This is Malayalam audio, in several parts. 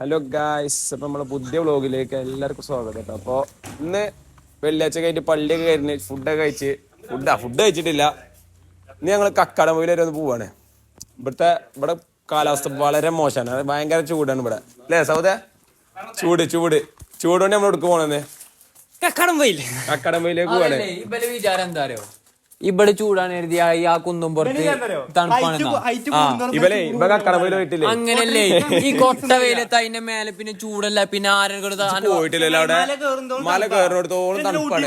ഹലോ ഗായ്സ് അപ്പൊ നമ്മളെ പുതിയ വ്ളോഗിലേക്ക് എല്ലാവർക്കും സ്വാഗതം കേട്ടോ. അപ്പൊ ഇന്ന് വെള്ളിയാഴ്ച കഴിഞ്ഞ് പള്ളിയൊക്കെ കഴിഞ്ഞ് ഫുഡൊക്കെ കഴിച്ച് ഫുഡാ ഫുഡ് കഴിച്ചിട്ടില്ല. ഇന്ന് ഞങ്ങൾ കക്കാടമൊയിൽ വരെ ഒന്ന് പോവാണ്. ഇവിടുത്തെ ഇവിടെ കാലാവസ്ഥ വളരെ മോശമാണ്. അത് ഭയങ്കര ചൂടാണ് ഇവിടെ. അല്ലേ സൗദ? ചൂട് ചൂട്. ചൂട് കൊണ്ട് നമ്മൾ എടുക്ക് പോണെന്ന് കക്കടം പോയില്ലേ കക്കാടമൊയിലേക്ക് പോവാണ്. ഇവിടെ ചൂടാണ് എഴുതിയ ആ കുന്നും പുറത്ത് തണുപ്പാണ് അങ്ങനല്ലേ. ഈ കൊട്ട വെയിലത്ത് അതിന്റെ മേലെ പിന്നെ ചൂടല്ല പിന്നെ ആരെങ്കിലും പോയിട്ടില്ലല്ലോ അവിടെ. മല കയറിനോടത്തോളം തണുപ്പാണ്.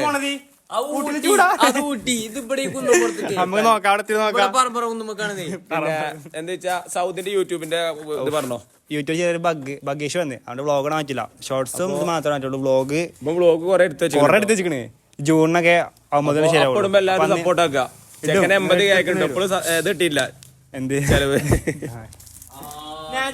എന്താ സൗദിന്റെ യൂട്യൂബിന്റെ ഇത് പറഞ്ഞോ? യൂട്യൂബ് ചെയ്തൊരു ബഗ് ബഗ് ഇഷ്യൂ വന്ന്. അവിടെ വ്ളോഗ് മാറ്റില്ല ഷോർട്സും മാത്രമേ ബ്ലോഗ് വ്ളോഗ് കൊറേ വ്ളോഗ് കുറെ എടുത്ത് വെച്ചു കുറെ എടുത്ത് വെച്ചിക്കണ് ജൂണിനൊക്കെ എല്ലാവരും സപ്പോർട്ട് ആക്കുക ചെക്കനെ എൺപത് കേൾക്കുന്നുണ്ട് ഇപ്പോഴും സ- ഇത് കിട്ടിയില്ല എന്ത്? ചെലവ്. ഞാൻ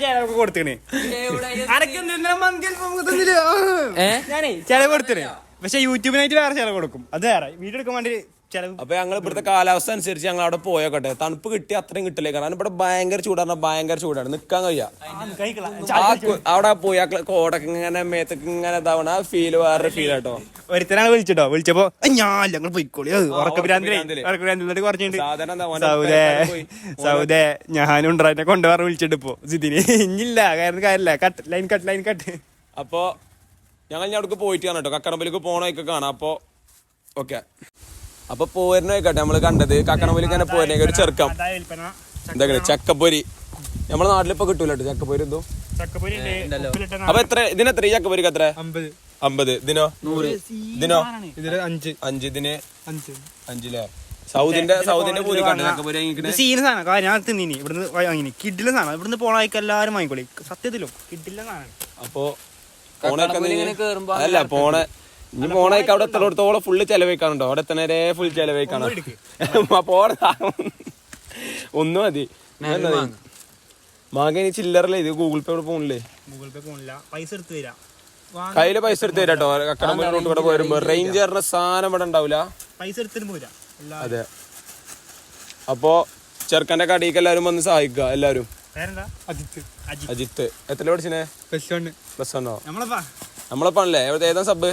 ഞാനേ ചിലവ് കൊടുത്തിന്. പക്ഷെ യൂട്യൂബിനായിട്ട് വേറെ ചെലവ് കൊടുക്കും. അത് വേറെ. വീഡിയോ എടുക്കാൻ വേണ്ടി അപ്പൊ ഞങ്ങൾ ഇവിടുത്തെ കാലാവസ്ഥ അനുസരിച്ച് ഞങ്ങൾ അവിടെ പോയോട്ടെ തണുപ്പ് കിട്ടി അത്രയും കിട്ടില്ലേ. കാരണം ഇവിടെ ഭയങ്കര ചൂടാണ്. ഭയങ്കര ചൂടാണ്. നിക്കാൻ കഴിയാ. ആ കു- അവിടെ പോയി ആ കോടൊക്കെ ഇങ്ങനെ മേത്തൊക്കെ ഇങ്ങനെ ഇതാവണ ആ ഫീൽ വേറെ ഫീൽ ആട്ടോ. ഒരുത്തനാണ് വിളിച്ചിട്ടോ. വിളിച്ചപ്പോ "ഏയ് ഞാൻ ഞങ്ങൾ പോയിക്കോളി. സൗദേ ഞാനും ഉണ്ടായിരുന്നെ കൊണ്ടുപോകാറ് വിളിച്ചിട്ട് ഇപ്പൊ. സിദിന് ഇഞ്ഞില്ല. കാരണം കാര്യമില്ല cut line cut line cut. അപ്പൊ ഞങ്ങൾ ഞാൻ അവിടെ പോയിട്ട് കാണാം കേട്ടോ കക്കടമ്പലേക്ക് പോണൊക്കെ കാണാം. അപ്പൊ ഓക്കെ. അപ്പൊ പോരുന്നോയിക്കട്ടെ നമ്മൾ കണ്ടത് കക്കടമ്പലേക്ക് ഇങ്ങനെ പോരുന്നേ ഒരു ചെറുക്കം. എന്താ ചക്കപ്പൊരി. നമ്മളെ നാട്ടിലിപ്പോ കിട്ടൂല കേട്ടോ ചക്കപ്പൊരി എന്തോ അപ്പൊ എത്ര ഇതിന് എത്ര? ഈ ചക്കപ്പൊരിക്ക് എത്ര? അമ്പത്. ഇതിനോ? ഇതിനോ? അഞ്ച്. അഞ്ച് ഇതിന്? അഞ്ച്. അഞ്ചിലേ സൗദിന്റെ സൗദിന്റെ പൂരി സാധനം. ഞാൻ തിന്നിനി. ഇവിടുന്ന് വാങ്ങി കിഡിലെ സാധനം. ഇവിടുന്ന് പോണ എല്ലാരും വാങ്ങിക്കോളി. സത്യത്തിലും. കിഡിലെ സാധനം അപ്പൊ കേറുമ്പോ അല്ല പോണ ഇനി പോണേക്ക് അവിടെ എത്രത്തോളം ഫുള്ള് ചെലവഴിക്കാനുണ്ടോ? അവിടെ എത്തനരെ ഫുൾ ചെലവഴിക്കാണോ പോണ ഒന്നും മതി. മാങ്ങ ഇനി ചില്ലറല്ലേ? ഇത് ഗൂഗിൾ പേ പോണില്ലേ? ഗൂഗിൾ പേ പോണില്ല. പൈസ എടുത്ത് തരാം. കയ്യിൽ പൈസ എടുത്ത് തരാട്ടോ കക്കടമ്പ റോട്ട് കൂടെ പോരുമ്പോ റേഞ്ച് പറഞ്ഞ സാധനം ഇവിടെ ഉണ്ടാവില്ല പൈസ എടുത്തിട്ട് പോരാ. അതെ. അപ്പോ ചെറുക്കന്റെ കടിക്ക് എല്ലാരും വന്ന് സഹായിക്കുക എല്ലാരും അജിത്ത്. എത്ര പഠിച്ചിനെ? പ്ലസ് നമ്മളെ പണല്ലേ? ഏതാ sub?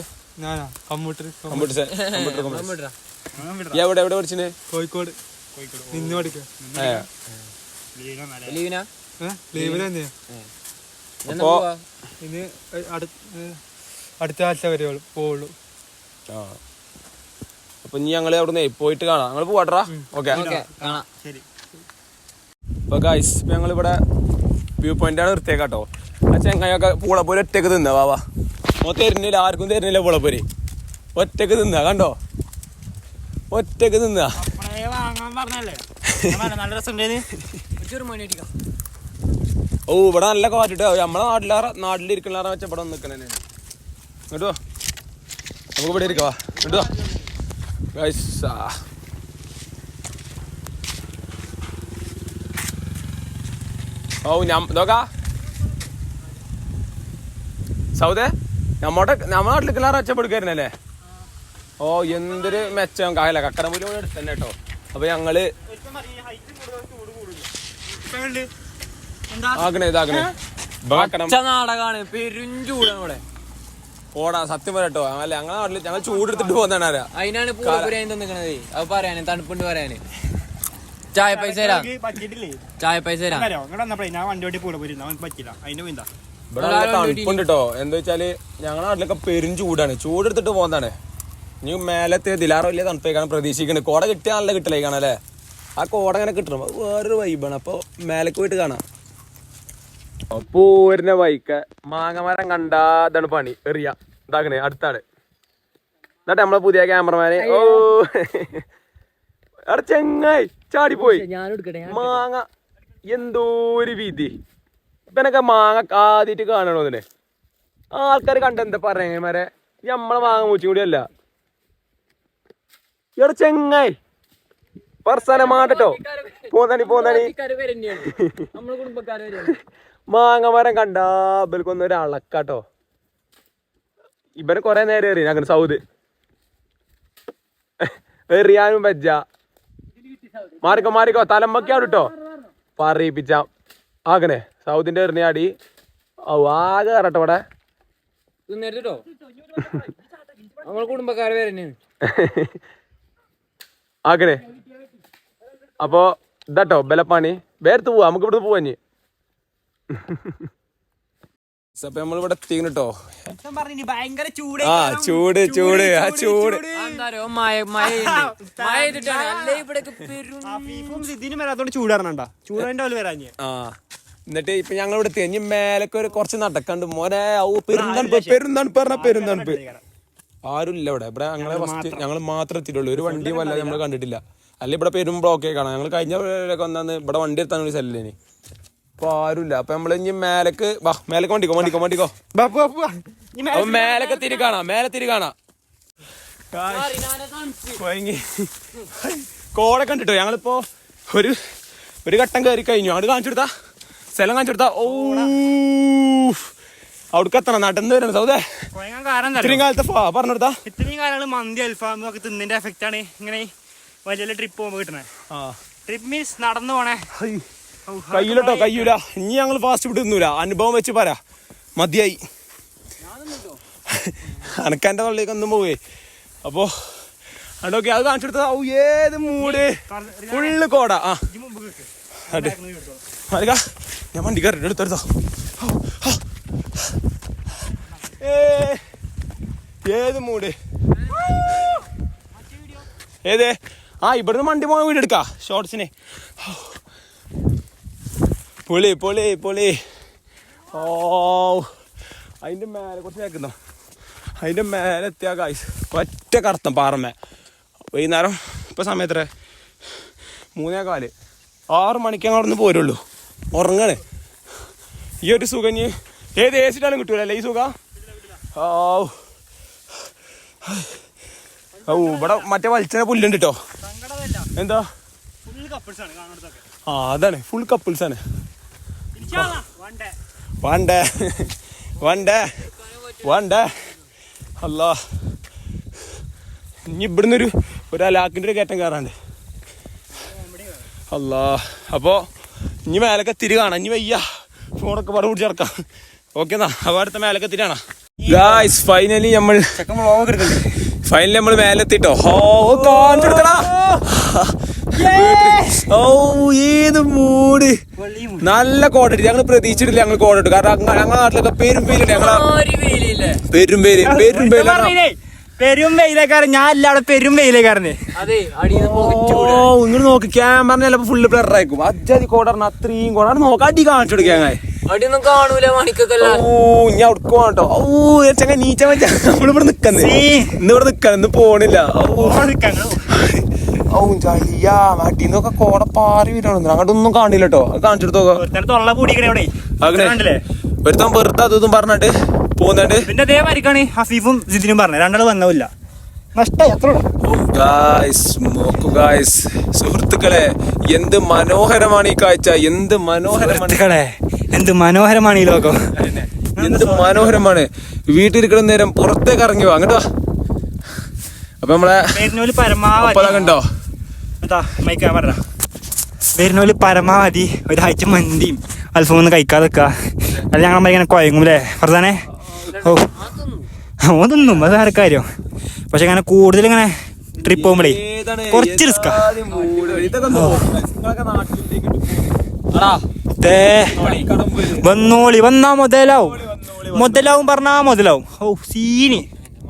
Computer computer computer. Computer എവിടെ എവിടെ പഠിച്ചിനെ? കോഴിക്കോട്. നിന്ന് പഠിക്കാം. ഏ? ലീവിനാ തന്നെയാ എന്നാ അപ്പോ പോവാ? ഇനി അടുത്ത ആഴ്ച വരെ പോവുള്ളൂ. ആ. അപ്പൊ ഇനി ഞങ്ങൾ അവിടുന്ന് പോയിട്ട് കാണാം. ഞങ്ങൾ പോവാട്ടറാ ഓക്കെ. ഓക്കേ, കാണാം. ശരി. അപ്പൊ ഗൈസ് ഇപ്പൊ ഞങ്ങൾ ഇവിടെ വ്യൂ പോയിന്റ് ആണ് നിർത്തിയേക്കാട്ടോ ആ ചെങ്ങായൊക്കെ പോലെ ഒറ്റയ്ക്ക് തിന്നവാ വാവാ മൊത്തം തരുന്നില്ല ആർക്കും തരുന്നില്ല പൂളപ്പൊരി ഒറ്റയ്ക്ക് തിന്ന കണ്ടോ? ഒറ്റയ്ക്ക് തിന്ന വാങ്ങാൻ പറഞ്ഞല്ലേ? നല്ല രസം ഒരു മണി അടിക്കാം. ഓ ഇവിടെ നല്ല കാറ്റിട്ടോ. നമ്മളെ നാട്ടിലാ നാട്ടിലിരിക്കണ വെച്ച ഇവിടെ നിൽക്കണേ ഇങ്ങോട്ട് വാ. നമുക്ക് ഇവിടെ ഇരിക്കവാ കേട്ടോ വാ. ഗൈസ് ഓ ഞാൻ നോക്കാ. സൗദേ? നമ്മോടെ നമ്മുടെ നാട്ടിൽ കിളാറ് വെച്ചപ്പെടുക്കായിരുന്നല്ലേ ഓ എന്തൊരു മെച്ചം. കായല കക്കടമ്പൂരി കൂടെ എടുത്തന്നെ തന്നെ കേട്ടോ. അപ്പൊ ഞങ്ങൾ ആക്കണേ ഇതാക്കണേ. നാടകാണ്. പെരും ചൂടാണ് ഇവിടെ. ഓടാ സത്യം പറയട്ടോ അല്ല ഞങ്ങളെ നാട്ടിൽ ഞങ്ങൾ ചൂടെടുത്തിട്ട് പോകുന്നതാണ് ആരാ? അതിനാണ് തന്നിക്കണത് അത് പറയാന് തണുപ്പുണ്ട് പറയാന്. ചായ പൈസ തരാം. ചായ പൈസ തരാം. ഞാൻ വണ്ടി ഓട്ടി പൂടെ പോയിരുന്നു. അവൻ പറ്റില്ല അതിന്റെ പോയിന്താ? ഇവിടെ നല്ല തണുപ്പുണ്ട് കേട്ടോ എന്താ വെച്ചാൽ ഞങ്ങളുടെ നാട്ടിലൊക്കെ പെരും ചൂടാണ്. ചൂടെടുത്തിട്ട് പോകുന്നതാണ് ഇനി മേലത്തെ ദിലാറ വലിയ തണുപ്പേക്കാണ് പ്രതീക്ഷിക്കുന്നത് കോട കിട്ടിയാൽ നല്ല കിട്ടലേക്കാണ് അല്ലേ? ആ കോട അങ്ങനെ കിട്ടണം. അത് വേറൊരു വൈബാണ് അപ്പൊ മേലേക്ക് പോയിട്ട് കാണാം. പോരുന്ന വൈക്ക മാങ്ങമരം കണ്ടാ ഇതാണ് പണി. എറിയ. ഇതാക്കണേ അടുത്താണ്. എന്നിട്ട് നമ്മളെ പുതിയ ക്യാമറമാനെ ഓ. അവിടെ ചെങ്ങായി ചാടിപ്പോയി. മാങ്ങ എന്തോ ഒരു വീതി ഇപ്പനൊക്കെ മാങ്ങ ആദ്യമായിട്ട് കാണണോ അതിനെ ആൾക്കാർ കണ്ട എന്താ മരെ നമ്മളെ മാങ്ങ മൂച്ചും കൂടി അല്ല. ഇവിടെ ചെങ്ങായി. പറസാന മാട്ടോ പോന്നണി പോന്നാണി. മാങ്ങ മരം കണ്ടാ ഇവൽക്കൊന്നും ഒരു അളക്കാട്ടോ. ഇവന് കൊറേ നേരം എറിയ അങ്ങനെ സൗദ്. എറിയാനും വെജ മാറിക്കോ മാറിക്കോ. തലമ്പൊക്കെ കേട്ടോ പറയിപ്പിച്ച. ആകണേ സൗദിന്റെ എറിഞ്ഞാടി. ഓ ആകെ കയറട്ടെ ഇവിടെ. തിന്നരുതോ നമ്മളെ കുടുംബക്കാരെ ആക്കണേ. അപ്പോ ഇതാട്ടോ ബലപ്പാണി. വേർത്ത് പോവാ നമുക്ക് ഇവിടെ പോവാ ഇനി. അപ്പൊ നമ്മളിവിടെ ഭയങ്കര ചൂട്. ആ ചൂട് ചൂട് ആ ചൂട് എന്താരോ ചൂടാന്റെ വരാഞ്ഞ. ആ. എന്നിട്ട് ഇപ്പൊ ഞങ്ങൾ ഇവിടെ എത്തി മേലൊക്കെ ഒരു കുറച്ച് നടക്കണ്ട്. മോനെ ഔ പെരുന്തണുപ്പ് പെരുന്തണുപ്പ് പറഞ്ഞ പെരുന്തണുപ്പ് ആരും ഇല്ല ഇവിടെ. ഇവിടെ ഞങ്ങളെ ഫസ്റ്റ് ഞങ്ങൾ മാത്രം. എത്തിയിട്ടുള്ളൂ. ഒരു വണ്ടി വല്ല നമ്മൾ കണ്ടിട്ടില്ല. അല്ല ഇവിടെ പെരും ബ്ലോക്കേ കാണാം. ഞങ്ങൾ കഴിഞ്ഞ വന്നാന്ന് ഇവിടെ വണ്ടി എത്താൻ ഒരു സെല്ലിന് അപ്പൊ ആരുമില്ല. അപ്പൊ നമ്മൾ ഇനി മേലക്ക് വാ മേലക്ക് വണ്ടിക്കോ വണ്ടിക്കോ വണ്ടിക്കോ. അപ്പൊ മേലൊക്കെ തിരി കാണാം. മേലെ തിരി കാണാം. കൊയങ്ങി. കോടെ കണ്ടിട്ടോ? ഞങ്ങളിപ്പോ ഒരു ഒരു ഘട്ടം കയറി കഴിഞ്ഞു. അങ്ങോട്ട് കാണിച്ചു കൊടുത്താ. സ്ഥലം കാണിച്ചെടുത്ത. ഓ അവിടേക്ക് എത്തണം. നടന്ന് വരണം സൗദേ. ഇത്രയും കാലത്തെ ഫാ പറഞ്ഞു കൊടുത്താ ഇത്രയും കാലങ്ങൾ മന്തി അൽഫാം ഒക്കെ തിന്നിന്റെ എഫക്റ്റ് ആണ് ഇങ്ങനെ വലിയ വലിയ ട്രിപ്പ് പോകുമ്പോ കിട്ടണേ ട്രിപ്പ് മീൻസ് നടന്നു പോണേ. കയ്യിലോട്ടോ? കയ്യൂല. ഇനി ഞങ്ങൾ ഫാസ്റ്റ് ഫുഡ് തിന്നൂല. അനുഭവം വെച്ച് പറ. മതിയായി. അനക്കാന്റെ തള്ളിലേക്ക് ഒന്നും പോവേ. അപ്പോ അടോക്കെ അത് കാണിച്ചെടുത്ത ഏത് മൂട്? ഫുള്ള് കോട. ആ. അതെ. മാലിക ഞാൻ വണ്ടി കയറി എടുത്തെടുത്തോ ഏത് മൂട്? ഏത്? ആ ഇവിടുന്ന് വണ്ടി പോകാൻ വീട് എടുക്കാ ഷോർട്സിന് പൊളി പൊളി പൊളി. ഓ അതിന്റെ മേലെ കുറച്ച് നിൽക്കുന്നു അതിന്റെ മേലെ എത്തിയാ കായ്സ് ഒറ്റ കറുത്തം പാറമേ വൈകുന്നേരം ഇപ്പൊ സമയത്ര മൂന്നേ കാൽ. ആറ് മണിക്ക് അവിടെ പോരുള്ളൂ. ഉറങ്ങണേ. ഈ ഒരു സുഖം ഇനി ഏത് ഏസിട്ടാലും കിട്ടൂലല്ലേ ഈ സുഖം? ഓ ഇവിടെ മറ്റേ വലിച്ച പുല്ലുണ്ട് കേട്ടോ എന്താ? ആ അതാണ്. ഫുൾ കപ്പിൾസ് ആണ്. വണ്ടേ. വണ്ടേ. വണ്ടേ. അല്ല ഇനി ഇവിടുന്നൊരു ഒരു അലാക്കിന്റെ ഒരു കയറ്റം കയറാണ്ട് അല്ല അപ്പോ ഇനി മേലൊക്കെ തിരി കാണാം. ഇനി വയ്യ. ഫോണൊക്കെ പറഞ്ഞു പിടിച്ച് കിടക്കാം ഓക്കെ എന്നാ. അപ്പൊ അടുത്ത മേലൊക്കെ തിരിയാണോ ഗായ്സ് ഫൈനലി നമ്മൾ ഫൈനലി നമ്മൾ ഓ ഓ ഏത് മൂട്. നല്ല കോടിട്ട് ഞങ്ങൾ പ്രതീക്ഷിച്ചിട്ടില്ല ഞങ്ങൾ കോടിട്ടു കാരണം ഞങ്ങളുടെ നാട്ടിലൊക്കെ പെരും പേരുണ്ട് ഞങ്ങളെ പെരും പേര് പെരും പേര് പെരും വെയിലേക്കാരൻ. ഞാൻ അല്ലാതെ പെരും വെയിലേക്കാരന്. ഓ ഇങ്ങോട്ട് നോക്ക്. ക്യാമറ ചിലപ്പോ ഫുള്ള് ബ്ലർ ആയിരിക്കും. അജ്ജാതി കോടറിന് അത്രയും കോടർ നോക്കാം അടി കാണിച്ചു കൊടുക്കാൻ അടിയൊന്നും കാണൂല മണിക്കൊക്കെ ഓ ഞാൻ ഉടുക്കും കേട്ടോ. ഓ ചങ്ങ നീച്ച വെച്ച നമ്മളിവിടെ നിക്കുന്നേ. ഇന്ന് ഇവിടെ നിക്കാൻ ഇന്ന് പോണില്ല. ഓ. ഓ ചളിയാ. അടിന്നൊക്കെ കോട പാറി വരണം അങ്ങോട്ടൊന്നും കാണില്ല കേട്ടോ. അത് തൊള്ള കൂടിക്കണേ ഒരുത്തൻ വെറുതെ അതും പറഞ്ഞിട്ട് പോകുന്നുണ്ട് പിന്നെ അതേ മാതിരിക്കാണ് ഹഫീഫും ജിതിനും പറഞ്ഞത്. രണ്ടാൾ വന്നവില്ല സുഹൃത്തുക്കളെ എന്ത് മനോഹരമാണ് ഈ കാഴ്ച. എന്ത് മനോഹരമാണ്. എന്ത് മനോഹരമാണ് ഈ ലോകം. എന്ത് മനോഹരമാണ്. വീട്ടിലിരിക്കുന്ന നേരം പുറത്തേക്ക് ഇറങ്ങി വാ. അങ്ങോട്ട് വാ. അപ്പൊ നമ്മളെ കണ്ടോ? വരുന്നോൽ പരമാവധി ഒരാഴ്ച മന്തിയും അൽഫം ഒന്ന് കഴിക്കാതെ വെക്കുക അത് ഞങ്ങൾ ഇങ്ങനെ കുഴങ്ങും അല്ലേ പ്രധാനെ ഓ. അതൊന്നും തിന്നും അത് വേറെ കാര്യം. പക്ഷെ അങ്ങനെ കൂടുതൽ ഇങ്ങനെ ട്രിപ്പ് പോകുമ്പോഴേ കുറച്ച് റിസ്ക്കാ വന്നോളി വന്നാ മുതലാവും. മുതലാവും പറഞ്ഞാ മുതലാവും. ഓ സീനി.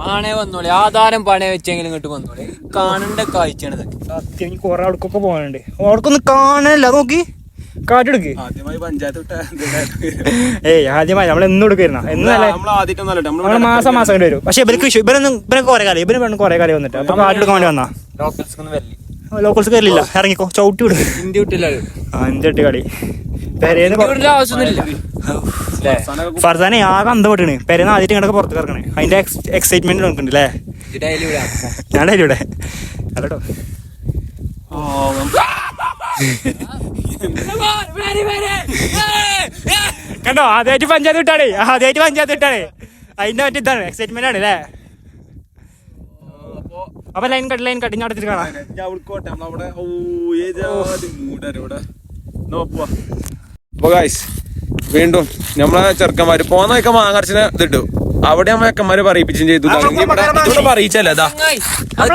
ആണേ വന്നോളി. ആധാരം പണയ വെച്ചെങ്കിലും ഇങ്ങോട്ട് വന്നോളി. കാണണ്ട കാഴ്ചയാണ് സത്യം എനിക്ക് കുറെ അവിടക്കൊക്കെ പോകാനുണ്ട്. അവിടക്കൊന്നും കാണാനല്ല നോക്കി. ആദ്യമായി പഞ്ചായത്ത് വിട്ട ഏയ് ആദ്യമായി. നമ്മൾ എന്നും എടുക്കുന്ന എന്നല്ലേ നമ്മൾ മാസം മാസം കൊണ്ട് വരും പക്ഷെ ഇവർക്ക് ഇവരൊന്നും ഇവരൊക്കെ കുറെ കാലം ഇവർ വേണം കുറെ കാലം വന്നിട്ട്. അപ്പൊ കാട്ടെടുക്കാൻ വേണ്ടി വന്നാ? ലോക്കൽസ് കയറില്ല ഇറങ്ങിക്കോ. ചവിട്ടി വിടും. ആ എന്തിട്ട് കളി. പെരേന്ന് ഫർസാനെ ആകെ അന്തം പെട്ടണ് പെരേന്ന് ആദ്യം ഇങ്ങോട്ട് പുറത്ത് കിടക്കണേ അതിന്റെ എക്സൈറ്റ്മെന്റ് നോക്കുന്നുണ്ട് അല്ലേ ഡെയിലി വിടാം ഞാൻ ഇവിടെ. അല്ലട്ടോ. കണ്ടോ? ആദ്യമായിട്ട് പഞ്ചായത്ത് വിട്ടാണ് ആദ്യമായിട്ട് പഞ്ചായത്ത് വിട്ടാണ് അതിന്റെ മറ്റേ ഇതാണ് എക്സൈറ്റ്മെന്റ് ആണ് അല്ലേ? അപ്പൊ ലൈൻ കട്ട് ലൈൻ കട്ട് ഞാൻ അടുത്തിട്ട് കാണാം അപ്പൊ ഗായ്സ് വീണ്ടും നമ്മളെ ചെറുക്കന്മാര് പോന്ന ഒക്കെ മാങ്ങാർച്ചിനെ ഇതിട്ടു. അവിടെ നമ്മളെ ചെക്കന്മാര് പറയിപ്പിച്ചും ചെയ്തു. അറിയിച്ചല്ലേ ഇവിടെ പറയിച്ചല്ലേ അതാ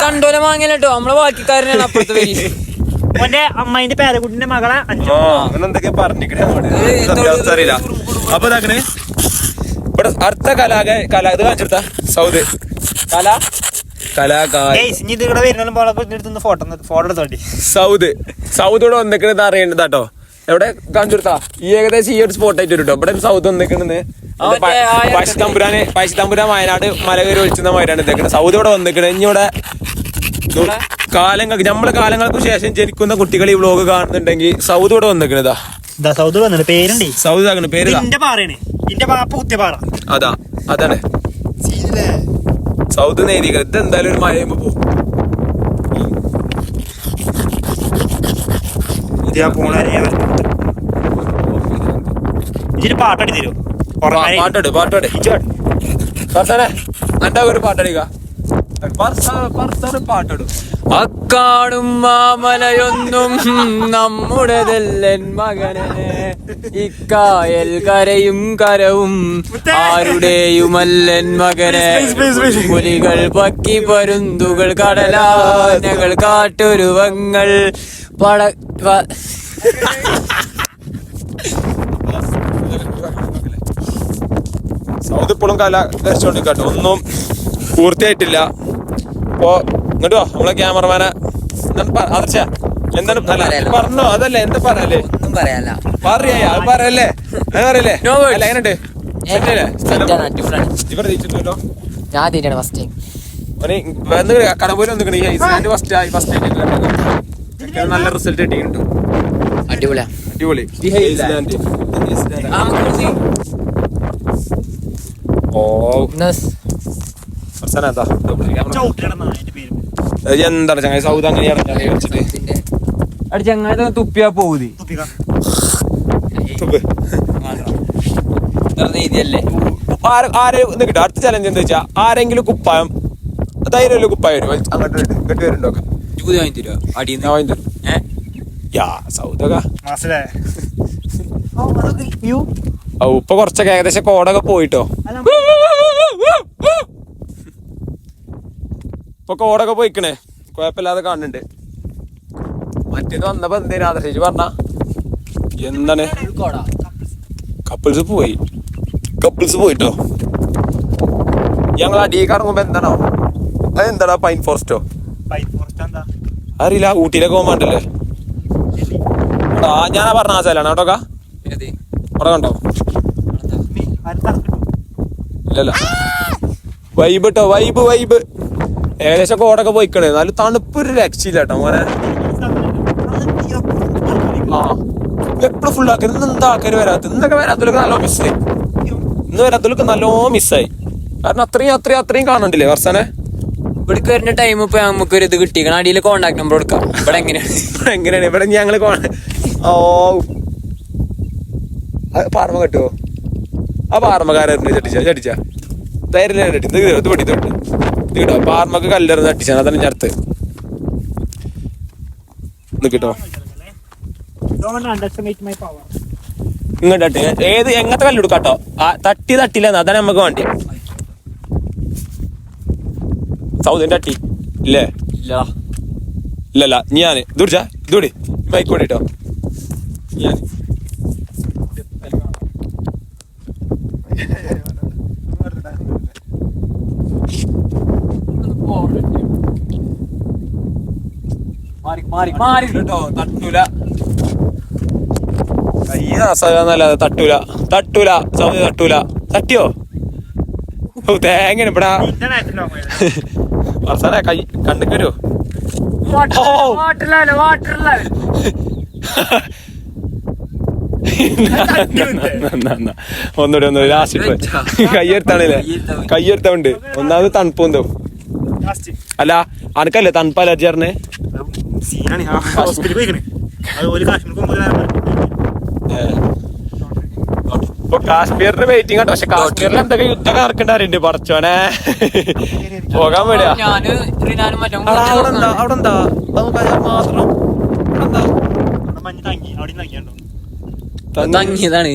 കണ്ടോലെ വാങ്ങിയല്ലോ നമ്മളെ ബാക്കിക്കാരനാണ് അപ്പുറത്ത് ഓന്റെ അമ്മായിന്റെ പേരക്കുട്ടിന്റെ മകളെ അഞ്ചു. അപ്പൊ ഇതാക്കണേ ഇവിടെ അടുത്ത കലാക കല ഇത് കാണിച്ചെടുത്ത സൗദ്. കല സൗദ്. വന്നിക്കണത് അറിയേണ്ടത് കേട്ടോ എവിടെ? കാണിച്ചെടുത്താ ഈ ഏകദേശം ഈ ഒരു സ്പോട്ട് ആയിട്ട് ഇവിടെ സൗദ് വന്നിക്കണെന്ന് മറ്റേ ആ പശു തമ്പുരാന് പശു തമ്പുരാൻ വയനാട് മലകയറി ഒഴിച്ചുന്ന മാതിരിയാണ് ഇതേക്കണത്. സൗദ് ഇവിടെ വന്നിക്കണത് ഇനി ഇവിടെ കാലങ്ങൾക്ക് നമ്മളെ കാലങ്ങൾക്ക് ശേഷം ജനിക്കുന്ന കുട്ടികൾ ഈ വ്ലോഗ് കാണുന്നുണ്ടെങ്കിൽ സൗദ് ഇവിടെ വന്നിരിക്കണതാ ഇതാ. സൗദ് വന്നത് പേരുണ്ടേ. സൗദ് ആക്കണ പേര്. ഇന്റെ പാറയാണ്. ഇന്റെ പാപ്പ കുത്തിയ അതാ അതാണ്. സൗദ് നേരിക ഇത് എന്തായാലും ഒരു മഴയുമ്പോ പോകും ഇതിന് പാട്ടടി തരുമോ പാട്ടോട് പാട്ടോട് ഭർത്താനെ എന്താ ഒരു പാട്ടടിക്ക. പാട്ടോടും അക്കാടും മാമലയൊന്നും നമ്മുടെതല്ലൻ മകനെ. ഇക്കായൽ കരയും കരവും ആരുടെയുമല്ലൻ മകനെ. പുലികൾ പക്കി പരുന്തുകൾ കടലാനകൾ കാട്ടുരുവങ്ങൾ. പട പ- സൗദ് ഇപ്പോഴും കല ധരിച്ചോണ്ടിരിക്കട്ടോ ഒന്നും പൂർത്തിയായിട്ടില്ല. അപ്പോ എന്നിട്ടോ നമ്മളെ ക്യാമറമാനെ ആദർശ എന്താണ് പറഞ്ഞോ അതല്ലേ എന്താ പറയല്ലേ? ഒന്നും പറയാല്ല. പറയാ അത് പറയല്ലേ? അത് പറയല്ലേ? അല്ല എങ്ങനെയുണ്ട്? ഞാൻ ഫസ്റ്റ് നല്ല റിസൾട്ട് കിട്ടിയിട്ടുണ്ട്. അടിപൊളി. അടിപൊളി ഓ. അവസാനം എന്താ എന്താണ് ചങ്ങായി? സൗദ് അങ്ങനെ ഇറങ്ങി വെച്ചിട്ട് അടി ചങ്ങായി തുപ്പിയാ പോകുതി അടുത്ത ചലഞ്ച് എന്താ വെച്ചാ ആരെങ്കിലും കുപ്പായം ധൈര്യമല്ലോ കുപ്പായം അങ്ങോട്ട് ഇങ്ങോട്ട് വരുന്നുണ്ടോ പുതിയ വാങ്ങി തരുമോ അടിയിൽ വാങ്ങി തരും. യാ ഇപ്പൊ കുറച്ചൊക്കെ ഏകദേശം കോടൊക്കെ പോയിട്ടോ? ഇപ്പൊ കോടൊക്കെ പോയിക്കണേ. കുഴപ്പമില്ലാതെ കാണുന്നുണ്ട്. മറ്റേത് വന്നപ്പോ എന്തേലും ആദർശിച്ച് പറഞ്ഞ. എന്താണ്? കപ്പിൾസ് പോയി. കപ്പിൾസ് പോയിട്ടോ? ഞങ്ങൾ അടിയിൽ കറങ്ങുമ്പോ എന്താണോ അതെന്താടാ പൈൻ ഫോറസ്റ്റോ അറിയില്ല ഊട്ടിയിലൊക്കെ പോകാൻ വേണ്ടല്ലേ? എടാ, ഞാനാ പറഞ്ഞ ആ സ്ഥലമാണ്. കേട്ടോ അവിടെ കണ്ടോ? ഇല്ലല്ല. വൈബ് കേട്ടോ വൈബ് വൈബ് ഏകദേശം കോടൊക്കെ പോയിക്കണേ. നല്ല തണുപ്പൊരു രക്ഷയില്ല കേട്ടോ മോനെ. ആ. എപ്പോഴും ഫുൾ ആക്കി ഇന്ന് എന്താ ആൾക്കാർ വരാത്ത? ഇന്നൊക്കെ വരാത്തവർക്ക് നല്ല മിസ്സായി ഇന്ന് വരാത്തവർക്ക് നല്ലോ മിസ്സായി കാരണം അത്രയും അത്രയും അത്രയും കാണണ്ടില്ലേ വർഷനെ? ഇവിടേക്ക് വരുന്ന ടൈം ഇപ്പൊ നമുക്ക് ഒരു ഇത് കിട്ടിക്കണം അടിയിൽ കോണ്ടാക്ട് നമ്പർ കൊടുക്കാം. ഇവിടെ എങ്ങനെയാണ്? ഇവിടെ എങ്ങനെയാണ്? ഇവിടെ ഞങ്ങൾ ഓ പാർമ കെട്ടുവോ? ആ പാർമക്കാരൻ ചട്ടിച്ച ചട്ടിച്ച ധൈര്യം ചട്ടി ഇത് തൊട്ട് ഇത് അപ്പൊ ആർമക്ക് കല്ലെറിഞ്ഞ് തട്ടിച്ചാണ് അതാണ് ഞാൻ അടുത്ത്. ഇത് കിട്ടോ? ഇങ്ങോട്ട് തട്ടി. ഏത് എങ്ങനത്തെ കല്ലെടുക്കാട്ടോ ആ തട്ടി തട്ടില്ല അതാണ് നമുക്ക് വേണ്ടി സൗദിന്റെ തട്ടി. ഇല്ലേ? ഇല്ല. ഇല്ലല്ല ഞാൻ ദുർജ ദൂടി ബൈക്ക് ഓടിട്ടോ ഞാൻ മാറി മാറി കേട്ടോ. തട്ടൂല. കയ്യ തട്ടൂല. തട്ടൂല സൗദി തട്ടൂല. തട്ടിയോ? ഓ തേങ്ങ കൈ വരുമോ ഒന്നൂടെ ഒന്നുകൂടി ലാസ്റ്റ് കയ്യെടുത്താണല്ലേ? കയ്യെടുത്തോണ്ട് ഒന്നാമത് തണുപ്പൊന്തോ അല്ല അനക്കല്ലേ തണുപ്പ് അലർജി പറഞ്ഞേ? സീനാണ് ഹോസ്പിറ്റലിൽ പോയിക്കണേ. അത് ഒരു ഇപ്പൊ കാശ്മീരിന് വെയിറ്റിംഗ് കേട്ടോ പക്ഷെ കാശ്മീരിൽ എന്തൊക്കെ യുദ്ധം നടക്കണ്ടാറുണ്ട് പറച്ചോനെ പോകാൻ വേണ്ടിയാ അവിടെ അവിടെ എന്താ? അവിടെ എന്താ മാത്രം അവിടെ എന്താ? മഞ്ഞ് തങ്ങി. അവിടെ. തങ്ങിയുണ്ടോ തങ്ങിയതാണ്.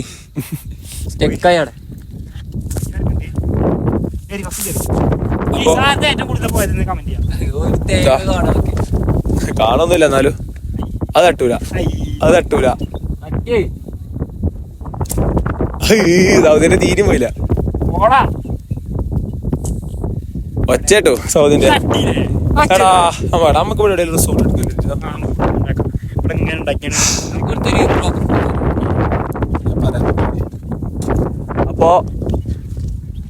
ഈ സാധനത്തെ ഏറ്റവും കൂടുതൽ പോയതെന്ന് comment ചെയ്യാം. കാണൊന്നുമില്ല എന്നാലും. അത് തട്ടൂല. അത് തട്ടൂല. സൗദിന്റെ തീരും പോയില്ല. ഒച്ചേട്ടോ സൗദിന്റെ? എടാ നമുക്ക് ഇവിടെ റിസോർട്ട് അപ്പോ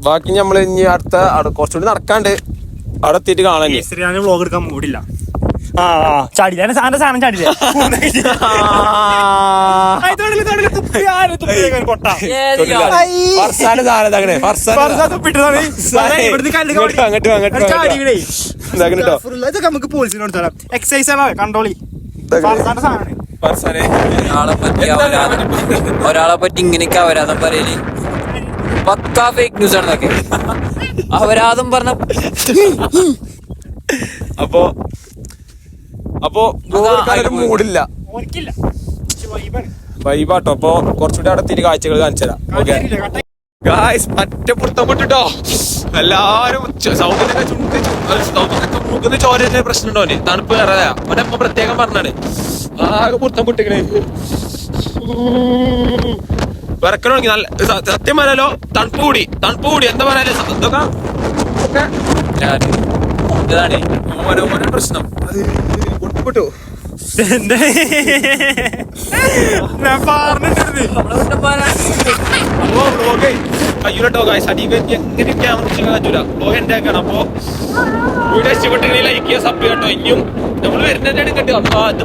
ബാക്കി നമ്മൾ ഇനി അടുത്ത കുറച്ചുകൂടി നടക്കാണ്ട് അവിടെ എത്തിയിട്ട് കാണാൻ ബ്ലോഗ് വ്ളോഗ് എടുക്കാൻ മൂടില്ല. ആ ചാടിയില്ല. അതിന്റെ സാധനം സാധനം. ഇതൊക്കെ നമുക്ക് എക്സൈസ് ആണ് കണ്ടോളി. ഒരാളെ പറ്റി ഒരാളെ പറ്റി ഇങ്ങനെയൊക്കെ അവരാധം പറയൽ. പക്കാ ഫേക്ക് ന്യൂസ് ആണ് അവരാദം അവരാധം പറഞ്ഞ അപ്പോ അപ്പോ. മൂടില്ല. വൈബാട്ടോ അപ്പൊ കുറച്ചുകൂടി അവിടെ എത്തിയിട്ട് കാഴ്ചകൾ കാണിച്ചു തരാം. ഓക്കെ ഗായ്സ് പറ്റ എല്ലാരും ചുണ്ട് മൂക്കുന്ന ചോരന്റെ പ്രശ്നം ഉണ്ടോ അവന്? തണുപ്പ് കയറാ അവനപ്പൊ പ്രത്യേകം പറഞ്ഞാണ്. ആകെ പുറത്തം പൊട്ടിക്കണേ. വിറക്കണമെങ്കിൽ നല്ല സത്യം പറയാലോ തണുപ്പ് കൂടി. തണുപ്പ് കൂടി. എന്താ പറയാലോ ഇതൊക്കെ ഇതാണ് ഓരോ ഓരോ പ്രശ്നം. വ്ളോഗ് കയ്യൂലട്ടോ ഗായ്സ് അടിയിൽ എങ്ങനെ ക്യാമറ പറ്റൂല വ്ളോഗ് എന്റെ ആക്കണം അപ്പോ വീഡിയോ ഇഷ്ടപ്പെട്ടെങ്കിൽ ലൈക്ക് ചെയ്യുക സബ് കേട്ടോ ഇനിയും നമ്മൾ വരുന്നതിന്റെ ഇടയ്ക്ക് അപ്പൊ അത്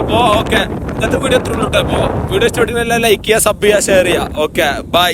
അപ്പോ ഓക്കെ ഇന്നത്തെ വീഡിയോ എത്ര അപ്പോ വീഡിയോ ഇഷ്ടപ്പെട്ടെങ്കിൽ ലൈക്ക് ചെയ്യുക സബ് ചെയ്യുക ഷെയർ ചെയ്യുക. Okay bye